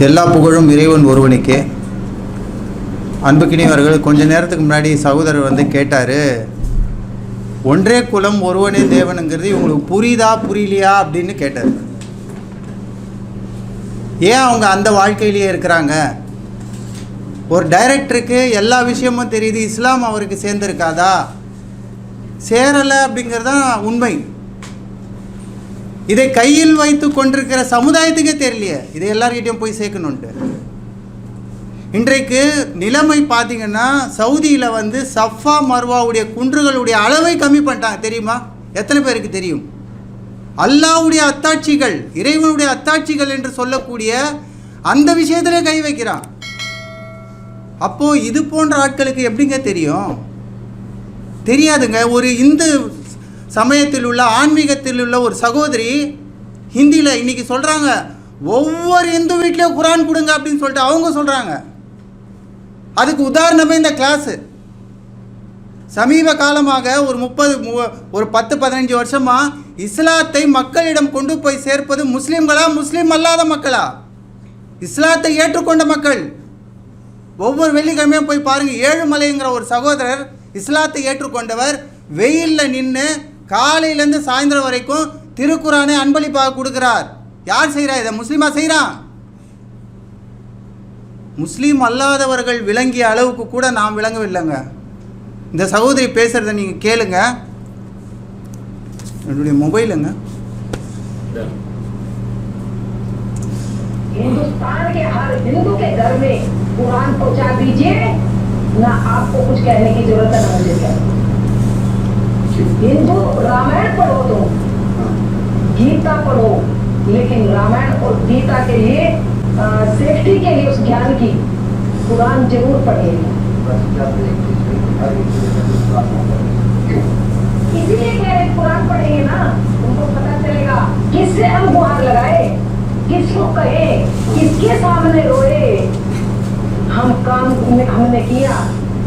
எல்லா புகழும் இறைவன் ஒருவனுக்கே. அன்புக்கினியவர்கள் கொஞ்ச நேரத்துக்கு முன்னாடி சகோதரர் வந்து கேட்டார் ஒன்றே குலம் ஒருவனே தேவனுங்கிறது இவங்களுக்கு புரியுதா புரியலையா அப்படின்னு கேட்டார். ஏன் அவங்க அந்த வாழ்க்கையிலேயே இருக்கிறாங்க? ஒரு டைரக்டருக்கு எல்லா விஷயமும் தெரியுது இஸ்லாம் அவருக்கு சேர்ந்துருக்காதா? சேரலை அப்படிங்கிறது தான் உண்மை. இதை கையில் வைத்து கொண்டிருக்கிற சமுதாயத்துக்கே தெரியலையே இதை எல்லார்கிட்டையும் போய் சேர்க்கணுன்ட்டு இன்றைக்கு நிலைமை பார்த்தீங்கன்னா சவுதியில் வந்து சஃபா மர்வாவுடைய குன்றுகளுடைய அளவை கம்மி பண்ணிட்டாங்க. தெரியுமா? எத்தனை பேருக்கு தெரியும்? அல்லாவுடைய அத்தாட்சிகள் இறைவனுடைய அத்தாட்சிகள் என்று சொல்லக்கூடிய அந்த விஷயத்திலே கை வைக்கிறான். அப்போது இது போன்ற ஆட்களுக்கு எப்படிங்க தெரியும்? தெரியாதுங்க. ஒரு இந்து சமயத்தில் உள்ள ஆன்மீகத்தில் உள்ள ஒரு சகோதரி ஹிந்தியில் இன்னைக்கு சொல்கிறாங்க ஒவ்வொரு இந்து வீட்லேயும் குரான் கொடுங்க அப்படின்னு சொல்லிட்டு அவங்க சொல்கிறாங்க அதுக்கு உதாரணமே இந்த கிளாஸு சமீப காலமாக ஒரு முப்பது ஒரு பத்து பதினஞ்சு வருஷமாக இஸ்லாத்தை மக்களிடம் கொண்டு போய் சேர்ப்பது முஸ்லீம்களா முஸ்லீம் அல்லாத மக்களா? இஸ்லாத்தை ஏற்றுக்கொண்ட மக்கள். ஒவ்வொரு வெள்ளிக்கிழமையும் போய் பாருங்கள் ஏழுமலைங்கிற ஒரு சகோதரர் இஸ்லாத்தை ஏற்றுக்கொண்டவர். வெயிலில் நின்று காலையிலேருந்து சாயந்தரம் வரைக்கும் திருக்குறானை அன்பளிப்பாக கொடுக்குறார். யார் செய்கிறா இதை? முஸ்லீமாக செய்கிறான் முஸ்லீம் அல்லாதவர்கள் விளங்கிய அளவுக்கு கூட நாம் விளங்கவில்லைங்க இந்த சகோதரி பேசுகிறத நீங்கள் கேளுங்க என்னுடைய மொபைலுங்க हिंदुस्तान के हर हिंदू के घर में कुरान पहुंचा दीजिए ना आपको कुछ कहने की जरूरत है ना मुझे कहने हिंदू रामायण पढ़ो तो गीता पढ़ो लेकिन रामायण और गीता के लिए सेफ्टी के लिए उस ज्ञान की कुरान ज़रूर पढ़िएगा इसीलिए कह रहे कुरान पढ़ेंगे ना, उनको पता चलेगा किससे हम गुहार लगाए, किसको कहे, किसके सामने रोए। हम काम हमने किया।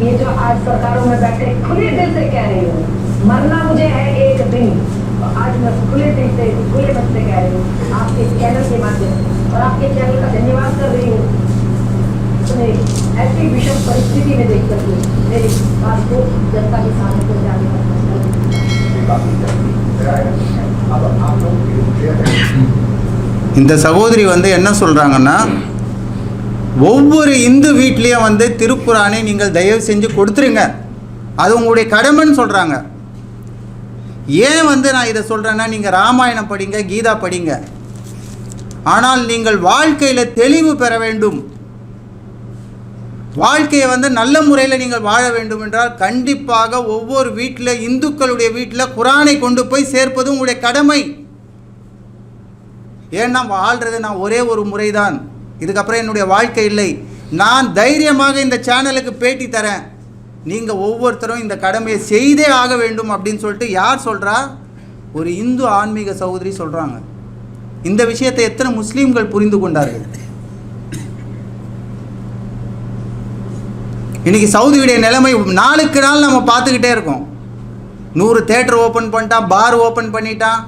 ये जो आज सरकारों में बैठे खुले दिल से कह रही हूँ, मरना मुझे है एक दिन। तो आज मैं खुले दिल से, खुले मन से कह रही हूँ, आपके चैनल के माध्यम से। और आपके चैनल का धन्यवाद कर रही हूँ अपने ऐसी विषम परिस्थिति में देख करके मेरी बात को जनता के सामने को जाने का अब आप लोग இந்த சகோதரி வந்து என்ன சொல்கிறாங்கன்னா ஒவ்வொரு இந்து வீட்லேயும் வந்து திருக்குறானை நீங்கள் தயவு செஞ்சு கொடுத்துருங்க அது உங்களுடைய கடமைன்னு சொல்கிறாங்க ஏன் வந்து நான் இதை சொல்கிறேன்னா நீங்கள் ராமாயணம் படிங்க கீதா படிங்க ஆனால் நீங்கள் வாழ்க்கையில் தெளிவு பெற வேண்டும். வாழ்க்கையை வந்து நல்ல முறையில் நீங்கள் வாழ வேண்டும் என்றால் கண்டிப்பாக ஒவ்வொரு வீட்டில் இந்துக்களுடைய வீட்டில் குரானை கொண்டு போய் சேர்ப்பது உங்களுடைய கடமை. ஏன்னா வாழ்கிறது நான் ஒரே ஒரு முறை தான் இதுக்கப்புறம் என்னுடைய வாழ்க்கை இல்லை. நான் தைரியமாக இந்த சேனலுக்கு பேட்டி தரேன். நீங்கள் ஒவ்வொருத்தரும் இந்த கடமையை செய்தே ஆக வேண்டும் அப்படின்னு சொல்லிட்டு யார் சொல்கிறா ஒரு இந்து ஆன்மீக சகோதரி சொல்கிறாங்க இந்த விஷயத்தை எத்தனை முஸ்லீம்கள் புரிந்து கொண்டார்கள்? இன்னைக்கு சவுதியுடைய நிலைமை நாளுக்கு நாள் நம்ம பார்த்துக்கிட்டே இருக்கோம். நூறு தேட்டர் ஓப்பன் பண்ணிட்டான் பார் ஓப்பன் பண்ணிட்டான்.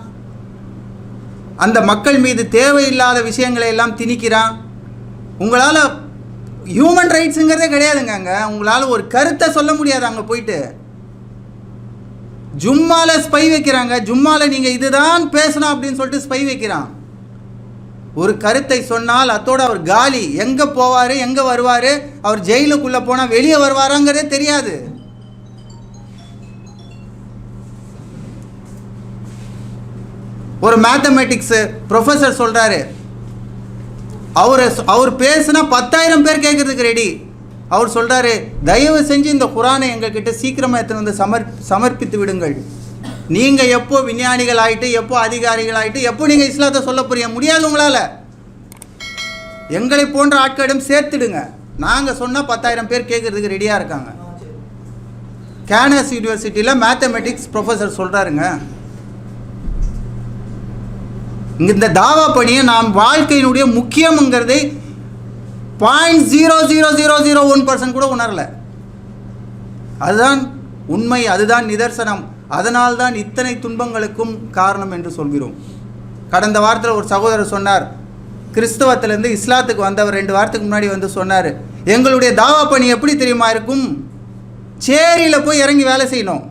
அந்த மக்கள் மீது தேவையில்லாத விஷயங்களை எல்லாம் திணிக்கிறான். உங்களால் ஹியூமன் ரைட்ஸுங்கிறதே கிடையாதுங்க அங்கே. உங்களால் ஒரு கருத்தை சொல்ல முடியாது அங்கே போயிட்டு. ஜும்மால ஸ்பை வைக்கிறாங்க. ஜும்மாவில் நீங்கள் இதுதான் பேசணும் அப்படின்னு சொல்லிட்டு ஸ்பை வைக்கிறான். ஒரு கருத்தை சொன்னால் அத்தோடு அவர் காலி. எங்கே போவார்? எங்கே வருவார்? அவர் ஜெயிலுக்குள்ளே போனால் வெளியே வருவாராங்கிறதே தெரியாது. ஒரு மேத்தமெட்டிக்ஸு ப்ரொஃபஸர் சொல்கிறாரு அவர் அவர் பேசுனா பத்தாயிரம் பேர் கேட்குறதுக்கு ரெடி அவர் சொல்கிறாரு தயவு செஞ்சு இந்த குரானை எங்ககிட்ட சீக்கிரமாக எடுத்துன்னு வந்து சமர் சமர்ப்பித்து விடுங்கள். நீங்கள் எப்போ விஞ்ஞானிகள் ஆகிட்டு எப்போ அதிகாரிகள் ஆகிட்டு எப்போ நீங்கள் இஸ்லாத்தை சொல்ல புரிய முடியாது உங்களால். எங்களை போன்ற ஆட்களிடம் சேர்த்துடுங்க. நாங்கள் சொன்னால் பத்தாயிரம் பேர் கேட்குறதுக்கு ரெடியாக இருக்காங்க. கேனஸ் யூனிவர்சிட்டியில் மேத்தமெட்டிக்ஸ் ப்ரொஃபஸர் சொல்கிறாருங்க இங்கே இந்த தாவா பணியை நாம் வாழ்க்கையினுடைய முக்கியம்ங்கிறதை point zero zero zero zero one percent கூட உணரல. அதுதான் உண்மை அதுதான் நிதர்சனம். அதனால்தான் இத்தனை துன்பங்களுக்கும் காரணம் என்று சொல்கிறோம். கடந்த வாரத்தில் ஒரு சகோதரர் சொன்னார் கிறிஸ்தவத்திலேருந்து இஸ்லாத்துக்கு வந்தவர் ரெண்டு வாரத்துக்கு முன்னாடி வந்து சொன்னார் எங்களுடைய தாவா பணி எப்படி தெரியுமா இருக்கும்? சேரியில் போய் இறங்கி வேலை செய்யணும்.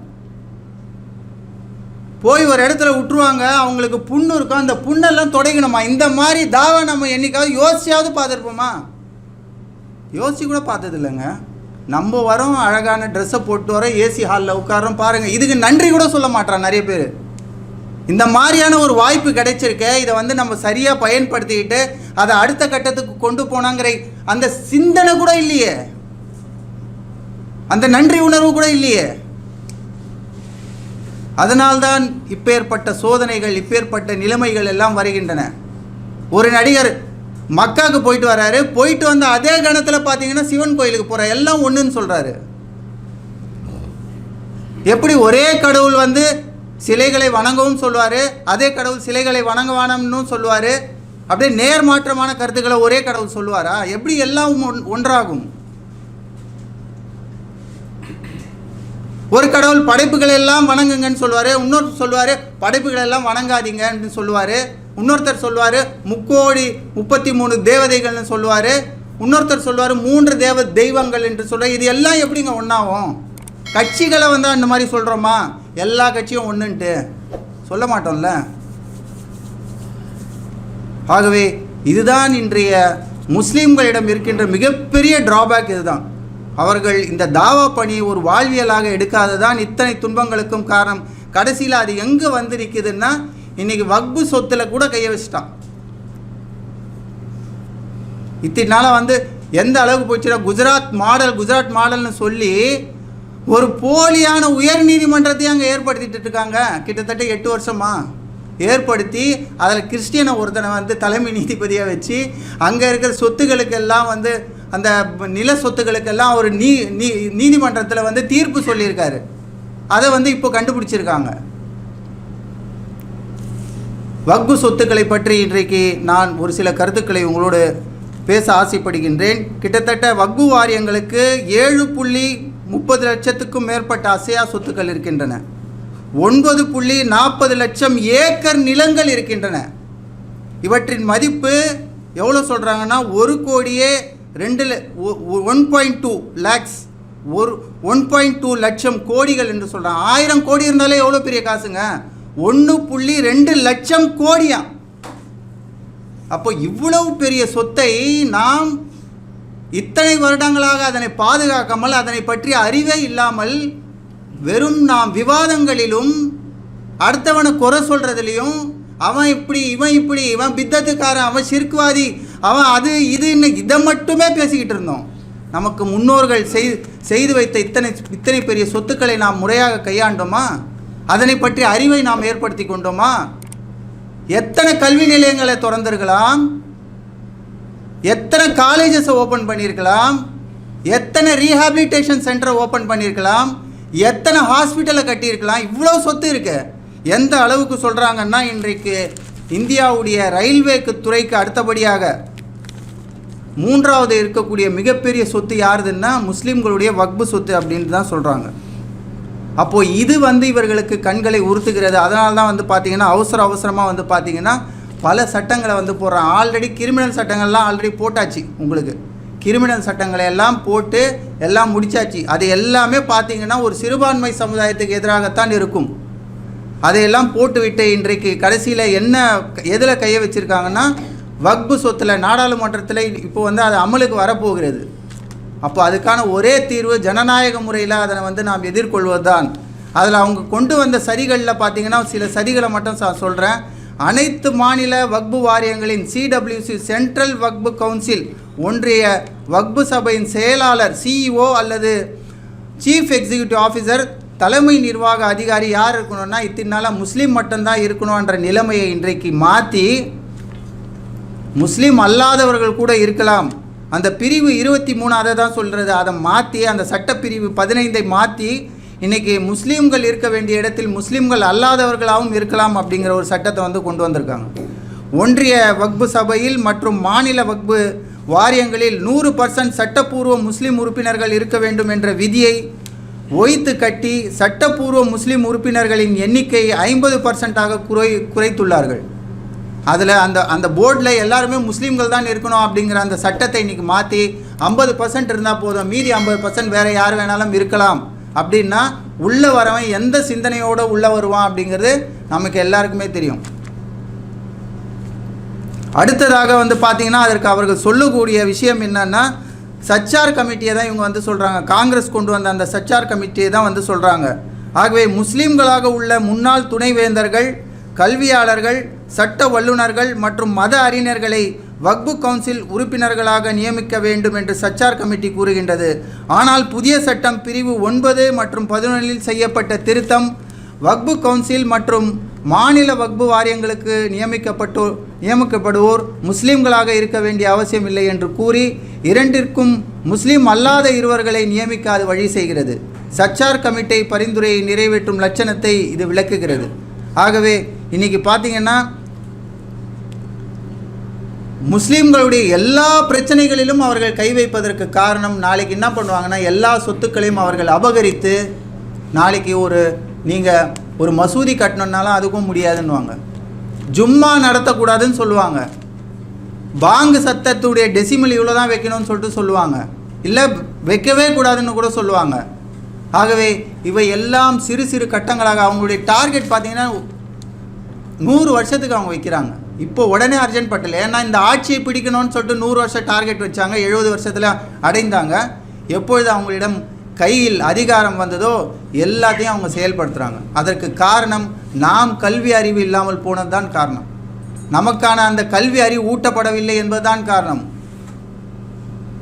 போய் ஒரு இடத்துல விட்டுருவாங்க அவங்களுக்கு புண்ணு இருக்கும் அந்த புண்ணெல்லாம் தொடங்கணுமா இந்த மாதிரி தாவா நம்ம என்னைக்காவது யோசிச்சாவது பார்த்துருப்போமா? யோசிச்சு கூட பார்த்ததில்லைங்க. இல்லைங்க நம்ம வரோம் அழகான ட்ரெஸ்ஸை போட்டு வரோம் ஏசி ஹாலில் உட்காரோம் பாருங்கள் இதுக்கு நன்றி கூட சொல்ல மாட்றான் நிறைய பேர். இந்த மாதிரியான ஒரு வாய்ப்பு கிடைச்சிருக்க இதை வந்து நம்ம சரியாக பயன்படுத்திக்கிட்டு அதை அடுத்த கட்டத்துக்கு கொண்டு போனாங்கிற அந்த சிந்தனை கூட இல்லையே. அந்த நன்றி உணர்வு கூட இல்லையே. அதனால்தான் இப்பேற்பட்ட சோதனைகள் இப்பேற்பட்ட நிலைமைகள் எல்லாம் வருகின்றன. ஒரு நடிகர் மக்காவுக்கு போயிட்டு வராரு. போயிட்டு வந்த அதே கணத்தில் பார்த்தீங்கன்னா சிவன் கோயிலுக்கு போகிற எல்லாம் ஒன்றுன்னு சொல்கிறாரு எப்படி ஒரே கடவுள் வந்து சிலைகளை வணங்கவும் சொல்லுவார் அதே கடவுள் சிலைகளை வணங்க வேணாம்னு சொல்லுவார். அப்படியே நேர்மாற்றமான கருத்துக்களை ஒரே கடவுள் சொல்லுவாரா? எப்படி எல்லாம் ஒன்- ஒன்றாகும்? ஒரு கடவுள் படைப்புகள் எல்லாம் வணங்குங்கன்னு சொல்லுவார் இன்னொரு சொல்லுவார் படைப்புகள் எல்லாம் வணங்காதீங்கன்னு சொல்லுவார். இன்னொருத்தர் சொல்லுவார் முக்கோடி முப்பத்தி மூணு தேவதைகள்னு சொல்லுவார். இன்னொருத்தர் சொல்லுவார் மூன்று தேவ தெய்வங்கள் என்று சொல்ல இது எல்லாம் எப்படிங்க ஒன்றாகும் கட்சிகளை வந்து அந்த மாதிரி சொல்கிறோமா எல்லா கட்சியும் ஒன்றுன்ட்டு சொல்ல மாட்டோம்ல? ஆகவே இதுதான் இன்றைய முஸ்லீம்களிடம் இருக்கின்ற மிகப்பெரிய டிராபேக் இதுதான். அவர்கள் இந்த தாவா பணியை ஒரு வாழ்வியலாக எடுக்காததான் இத்தனை துன்பங்களுக்கும் காரணம். கடைசியில் அது எங்கே வந்து நிற்குதுன்னா இன்னைக்கு வக்பு சொத்துல கூட கைய வச்சுட்டான். இத்தினால வந்து எந்த அளவுக்கு போச்சுன்னா குஜராத் மாடல் குஜராத் மாடல்னு சொல்லி ஒரு போலியான உயர் நீதிமன்றத்தையும் அங்கே ஏற்படுத்திட்டு இருக்காங்க. கிட்டத்தட்ட எட்டு வருஷமா ஏற்படுத்தி அதில் கிறிஸ்டியனை ஒருத்தனை வந்து தலைமை நீதிபதியாக வச்சு அங்கே இருக்கிற சொத்துக்களுக்கெல்லாம் வந்து அந்த நில சொத்துக்களுக்கெல்லாம் ஒரு நீ நீ நீதிமன்றத்தில் வந்து தீர்ப்பு சொல்லியிருக்காரு. அதை வந்து இப்போ கண்டுபிடிச்சிருக்காங்க. வக்கு சொத்துக்களை பற்றி இன்றைக்கு நான் ஒரு சில கருத்துக்களை உங்களோடு பேச ஆசைப்படுகின்றேன். கிட்டத்தட்ட வக்கு வாரியங்களுக்கு ஏழு புள்ளி முப்பது லட்சத்துக்கும் மேற்பட்ட அசையா சொத்துக்கள் இருக்கின்றன. ஒன்பது புள்ளி நாற்பது லட்சம் ஏக்கர் நிலங்கள் இருக்கின்றன. இவற்றின் மதிப்பு எவ்வளோ சொல்கிறாங்கன்னா ஒரு கோடியே ரெண்டு ஒன் பாயிண்ட் டூ லேக்ஸ். ஒரு ஒன் பாயிண்ட் டூ லட்சம் கோடிகள் என்று சொல்கிறாங்க ஆயிரம் கோடி இருந்தாலே எவ்வளோ பெரிய காசுங்க? ஒன்று புள்ளி ரெண்டு லட்சம் கோடியா அப்போ இவ்வளவு பெரிய சொத்தை நாம் இத்தனை வருடங்களாக அதனை பாதுகாக்காமல் அதனை பற்றிய அறிவே இல்லாமல் வெறும் நாம் விவாதங்களிலும் அடுத்தவனை குறை சொல்கிறதுலையும் அவன் இப்படி இவன் இப்படி இவன் பித்தத்துக்காரன் அவன் சிறுக்குவாதி அவன் அது இது இதை மட்டுமே பேசிக்கிட்டு இருந்தோம். நமக்கு முன்னோர்கள் செய்து செய்து வைத்த இத்தனை இத்தனை பெரிய சொத்துக்களை நாம் முறையாக கையாண்டோமா? அதனை பற்றி அறிவை நாம் ஏற்படுத்தி கொண்டோமா? எத்தனை கல்வி நிலையங்களை திறந்திருக்கலாம்? எத்தனை காலேஜஸை ஓப்பன் பண்ணியிருக்கலாம்? எத்தனை ரீஹாபிலிட்டேஷன் சென்டரை ஓப்பன் பண்ணியிருக்கலாம்? எத்தனை ஹாஸ்பிட்டலை கட்டியிருக்கலாம்? இவ்வளோ சொத்து இருக்கு. எந்த அளவுக்கு சொல்கிறாங்கன்னா இன்றைக்கு இந்தியாவுடைய ரயில்வேக்கு துறைக்கு அடுத்தபடியாக மூன்றாவது இருக்கக்கூடிய மிகப்பெரிய சொத்து யாருதுன்னா முஸ்லீம்களுடைய வக்பு சொத்து அப்படின்னு தான் சொல்கிறாங்க அப்போது இது வந்து இவர்களுக்கு கண்களை உறுத்துகிறது. அதனால தான் வந்து பார்த்தீங்கன்னா அவசர அவசரமாக வந்து பார்த்தீங்கன்னா பல சட்டங்களை வந்து போடுறான். ஆல்ரெடி கிரிமினல் சட்டங்கள்லாம் ஆல்ரெடி போட்டாச்சு உங்களுக்கு. கிரிமினல் சட்டங்களை எல்லாம் போட்டு எல்லாம் முடிச்சாச்சு. அது எல்லாமே பார்த்தீங்கன்னா ஒரு சிறுபான்மை சமுதாயத்துக்கு எதிராகத்தான் இருக்கும். அதையெல்லாம் போட்டுவிட்டு இன்றைக்கு கடைசியில் என்ன எதில் கையை வச்சுருக்காங்கன்னா வக்பு சொத்தில் நாடாளுமன்றத்தில் இப்போ வந்து அது அமலுக்கு வரப்போகிறது. அப்போ அதுக்கான ஒரே தீர்வு ஜனநாயக முறையில் அதனை வந்து நாம் எதிர்கொள்வது தான் அதில் அவங்க கொண்டு வந்த சரிகளில் பார்த்தீங்கன்னா சில சரிகளை மட்டும் ச சொல்கிறேன் அனைத்து மாநில வக்பு வாரியங்களின் சிடபிள்யூசி சென்ட்ரல் வக்பு கவுன்சில் ஒன்றிய வக்பு சபையின் செயலாளர் சிஇஓ அல்லது சீஃப் எக்ஸிக்யூட்டிவ் ஆஃபீஸர் தலைமை நிர்வாக அதிகாரி யார் இருக்கணும்னா இத்தனை நாளாக முஸ்லீம் மட்டும்தான் இருக்கணுன்ற நிலைமையை இன்றைக்கு மாற்றி முஸ்லீம் அல்லாதவர்கள் கூட இருக்கலாம். அந்த பிரிவு இருபத்தி மூணு அதை தான் சொல்கிறது அதை மாற்றி அந்த சட்டப்பிரிவு பதினைந்தை மாற்றி இன்றைக்கி முஸ்லீம்கள் இருக்க வேண்டிய இடத்தில் முஸ்லீம்கள் அல்லாதவர்களாகவும் இருக்கலாம் அப்படிங்கிற ஒரு சட்டத்தை வந்து கொண்டு வந்திருக்காங்க. ஒன்றிய வக்பு சபையில் மற்றும் மாநில வக்பு வாரியங்களில் நூறு பர்சன்ட் சட்டப்பூர்வ முஸ்லீம் உறுப்பினர்கள் இருக்க வேண்டும் என்ற விதியை ஒய்த்து கட்டி சட்டப்பூர்வ முஸ்லீம் உறுப்பினர்களின் எண்ணிக்கை ஐம்பது பர்சன்டாக குறை குறைத்துள்ளார்கள். அதில் அந்த அந்த போர்டில் எல்லாருமே முஸ்லீம்கள் தான் இருக்கணும் அப்படிங்கிற அந்த சட்டத்தை இன்னைக்கு மாற்றி ஐம்பது பர்சன்ட் இருந்தால் போதும் மீதி ஐம்பது பர்சன்ட் வேறு யார் வேணாலும் இருக்கலாம் அப்படின்னா உள்ளே வரவன் எந்த சிந்தனையோடு உள்ளே வருவான் அப்படிங்கிறது நமக்கு எல்லாருக்குமே தெரியும். அடுத்ததாக வந்து பார்த்தீங்கன்னா அதற்கு அவர்கள் சொல்லக்கூடிய விஷயம் என்னன்னா சச்சார் கமிட்டியை தான் இவங்க வந்து சொல்கிறாங்க காங்கிரஸ் கொண்டு வந்த அந்த சச்சார் கமிட்டியை தான் வந்து சொல்கிறாங்க ஆகவே முஸ்லீம்களாக உள்ள முன்னாள் துணைவேந்தர்கள் கல்வியாளர்கள் சட்ட வல்லுநர்கள் மற்றும் மத அறிஞர்களை வக்பு கவுன்சில் உறுப்பினர்களாக நியமிக்க வேண்டும் என்று சச்சார் கமிட்டி கூறுகின்றது. ஆனால் புதிய சட்டம் பிரிவு ஒன்பது மற்றும் பதினொன்றில் செய்யப்பட்ட திருத்தம் வக்பு கவுன்சில் மற்றும் மாநில வக்பு வாரியங்களுக்கு நியமிக்கப்பட்டோர் நியமிக்கப்படுவோர் முஸ்லீம்களாக இருக்க வேண்டிய அவசியமில்லை என்று கூறி இரண்டிற்கும் முஸ்லீம் அல்லாத இருவர்களை நியமிக்காது வழி செய்கிறது. சச்சார் கமிட்டி பரிந்துரையை நிறைவேற்றும் லட்சணத்தை இது விளக்குகிறது. ஆகவே இன்னைக்கு பார்த்தீங்கன்னா முஸ்லீம்களுடைய எல்லா பிரச்சனைகளிலும் அவர்கள் கை வைப்பதற்கு காரணம் நாளைக்கு என்ன பண்ணுவாங்கன்னா எல்லா சொத்துக்களையும் அவர்கள் அபகரித்து நாளைக்கு ஒரு நீங்கள் ஒரு மசூதி கட்டணுன்னாலும் அதுக்கும் முடியாதுன்னுவாங்க. ஜும்மா நடத்தக்கூடாதுன்னு சொல்லுவாங்க. பாங்கு சத்தத்துடைய டெசிமல் இவ்வளோ தான் வைக்கணும்னு சொல்லிட்டு சொல்லுவாங்க. இல்லை வைக்கவே கூடாதுன்னு கூட சொல்லுவாங்க. ஆகவே இவை எல்லாம் சிறு சிறு கட்டங்களாக அவங்களுடைய டார்கெட் பார்த்தீங்கன்னா நூறு வருஷத்துக்கு அவங்க வைக்கிறாங்க. இப்போ உடனே அர்ஜென்ட் பட்டல. ஏன்னா இந்த ஆட்சியை பிடிக்கணும்னு சொல்லிட்டு நூறு வருஷம் டார்கெட் வச்சாங்க எழுபது வருஷத்தில் அடைந்தாங்க. எப்பொழுது அவங்களிடம் கையில் அதிகாரம் வந்ததோ எல்லாத்தையும் அவங்க செயல்படுத்துகிறாங்க அதற்கு காரணம் நாம் கல்வி அறிவு இல்லாமல் போனது தான் காரணம். நமக்கான அந்த கல்வி அறிவு ஊட்டப்படவில்லை என்பதுதான் காரணம்.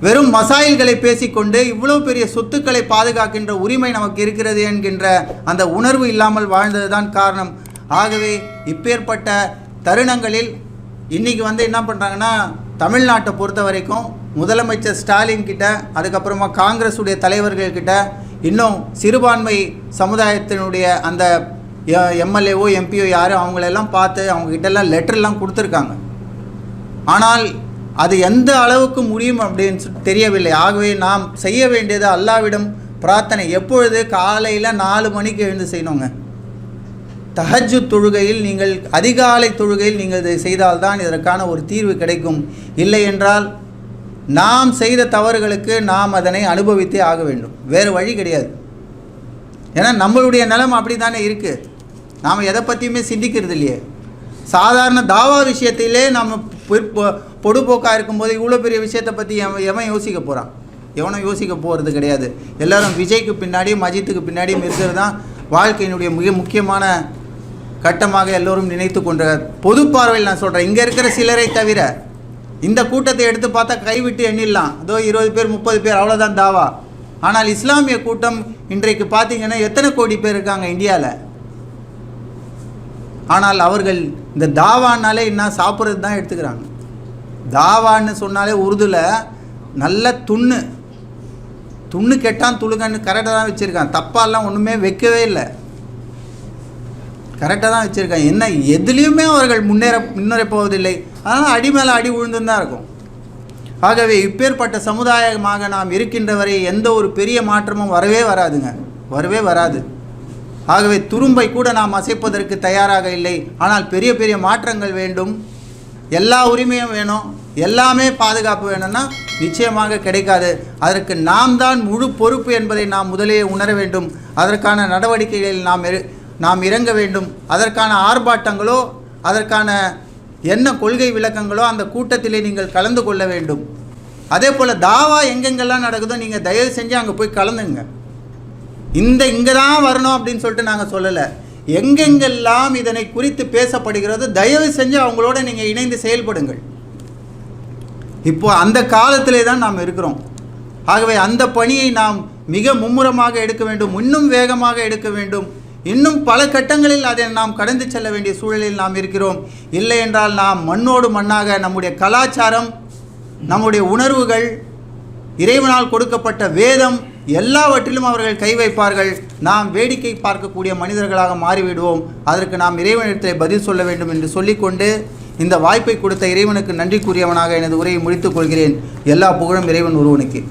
வெறும் மசாயில்களை பேசிக்கொண்டு இவ்வளோ பெரிய சொத்துக்களை பாதுகாக்கின்ற உரிமை நமக்கு இருக்கிறது என்கின்ற அந்த உணர்வு இல்லாமல் வாழ்ந்தது காரணம். ஆகவே இப்பேற்பட்ட தருணங்களில் இன்றைக்கி வந்து என்ன பண்ணுறாங்கன்னா தமிழ்நாட்டை பொறுத்த வரைக்கும் முதலமைச்சர் ஸ்டாலின் கிட்ட அதுக்கப்புறமா காங்கிரஸுடைய தலைவர்கள்கிட்ட இன்னும் சிறுபான்மை சமுதாயத்தினுடைய அந்த எம்எல்ஏவோ எம்பியோ யாரும் அவங்களெல்லாம் பார்த்து அவங்கக்கிட்டெல்லாம் லெட்டர்லாம் கொடுத்துருக்காங்க. ஆனால் அது எந்த அளவுக்கு முடியும் அப்படின்னு தெரியவில்லை. ஆகவே நாம் செய்ய வேண்டியது அல்லாவிடம் பிரார்த்தனை. எப்பொழுது காலையில் நாலு மணிக்கு எழுந்து செய்யணுங்க. தஹஜ்ஜு தொழுகையில் நீங்கள் அதிகாலை தொழுகையில் நீங்கள் இதை செய்தால்தான் இதற்கான ஒரு தீர்வு கிடைக்கும். இல்லை என்றால் நாம் செய்த தவறுகளுக்கு நாம் அதனை அனுபவித்தே ஆக வேண்டும். வேறு வழி கிடையாது. ஏன்னா நம்மளுடைய நிலம் அப்படி தானே இருக்குது நாம் எதை பற்றியுமே சிந்திக்கிறது இல்லையே சாதாரண தாவா விஷயத்திலே நம்ம பொடுபோக்காக இருக்கும்போது இவ்வளோ பெரிய விஷயத்தை பற்றி எவன் எவன் யோசிக்க போகிறான் எவனும் யோசிக்க போகிறது கிடையாது. எல்லோரும் விஜய்க்கு பின்னாடியும் அஜித்துக்கு பின்னாடியும் இருக்கிறது தான் வாழ்க்கையினுடைய மிக முக்கியமான கட்டமாக எல்லோரும் நினைத்து கொண்ட பொது பார்வையில் நான் சொல்கிறேன் இங்கே இருக்கிற சிலரை தவிர இந்த கூட்டத்தை எடுத்து பார்த்தா கைவிட்டு எண்ணிடலாம். அதோ இருபது பேர் முப்பது பேர் அவ்வளோதான் தாவா. ஆனால் இஸ்லாமிய கூட்டம் இன்றைக்கு பார்த்தீங்கன்னா எத்தனை கோடி பேர் இருக்காங்க இந்தியாவில் ஆனால் அவர்கள் இந்த தாவான்னாலே என்ன சாப்பிட்றது தான் எடுத்துக்கிறாங்க. தாவான்னு சொன்னாலே உருதுல நல்ல துண்ணு. துண்ணு கெட்டான் துளுங்கன்னு கரெக்டாக தான் வச்சுருக்கான். தப்பாலாம் ஒன்றுமே வைக்கவே இல்லை. கரெக்டாக தான் வச்சுருக்காங்க. என்ன எதுலேயுமே அவர்கள் முன்னேற முன்னேற போவதில்லை அதனால் அடி மேலே அடி விழுந்துன்னு தான் இருக்கும். ஆகவே இப்பேற்பட்ட சமுதாயமாக நாம் இருக்கின்ற வரை எந்த ஒரு பெரிய மாற்றமும் வரவே வராதுங்க. வரவே வராது. ஆகவே துரும்பை கூட நாம் அசைப்பதற்கு தயாராக இல்லை. ஆனால் பெரிய பெரிய மாற்றங்கள் வேண்டும். எல்லா உரிமையும் வேணும். எல்லாமே பாதுகாப்பு வேணும்னா நிச்சயமாக கிடைக்காது. அதற்கு நாம் தான் முழு பொறுப்பு என்பதை நாம் முதலே உணர வேண்டும். அதற்கான நடவடிக்கைகளில் நாம் நாம் இறங்க வேண்டும். அதற்கான ஆர்ப்பாட்டங்களோ அதற்கான என்ன கொள்கை விளக்கங்களோ அந்த கூட்டத்திலே நீங்கள் கலந்து கொள்ள வேண்டும். அதே போல் தாவா எங்கெங்கெல்லாம் நடக்குதோ நீங்கள் தயவு செஞ்சு அங்கே போய் கலந்துங்க. இந்த இங்கே தான் வரணும் அப்படின்னு சொல்லிட்டு நாங்கள் சொல்லலை. எங்கெங்கெல்லாம் இதனை குறித்து பேசப்படுகிறதோ தயவு செஞ்சு அவங்களோட நீங்கள் இணைந்து செயல்படுங்கள். இப்போ அந்த காலத்திலே தான் நாம் இருக்கிறோம். ஆகவே அந்த பணியை நாம் மிக மும்முரமாக எடுக்க வேண்டும். இன்னும் வேகமாக எடுக்க வேண்டும். இன்னும் பல கட்டங்களில் அதை நாம் கடந்து செல்ல வேண்டிய சூழலில் நாம் இருக்கிறோம். இல்லை என்றால் நாம் மண்ணோடு மண்ணாக நம்முடைய கலாச்சாரம் நம்முடைய உணர்வுகள் இறைவனால் கொடுக்கப்பட்ட வேதம் எல்லாவற்றிலும் அவர்கள் கை வைப்பார்கள். நாம் வேடிக்கை பார்க்கக்கூடிய மனிதர்களாக மாறிவிடுவோம். அதற்கு நாம் இறைவனிடத்தில் பதில் சொல்ல வேண்டும் என்று சொல்லிக்கொண்டு இந்த வாய்ப்பை கொடுத்த இறைவனுக்கு நன்றி கூறியவனாக எனது உரையை முடித்துக் கொள்கிறேன். எல்லா புகழும் இறைவன் ஒருவனுக்கு.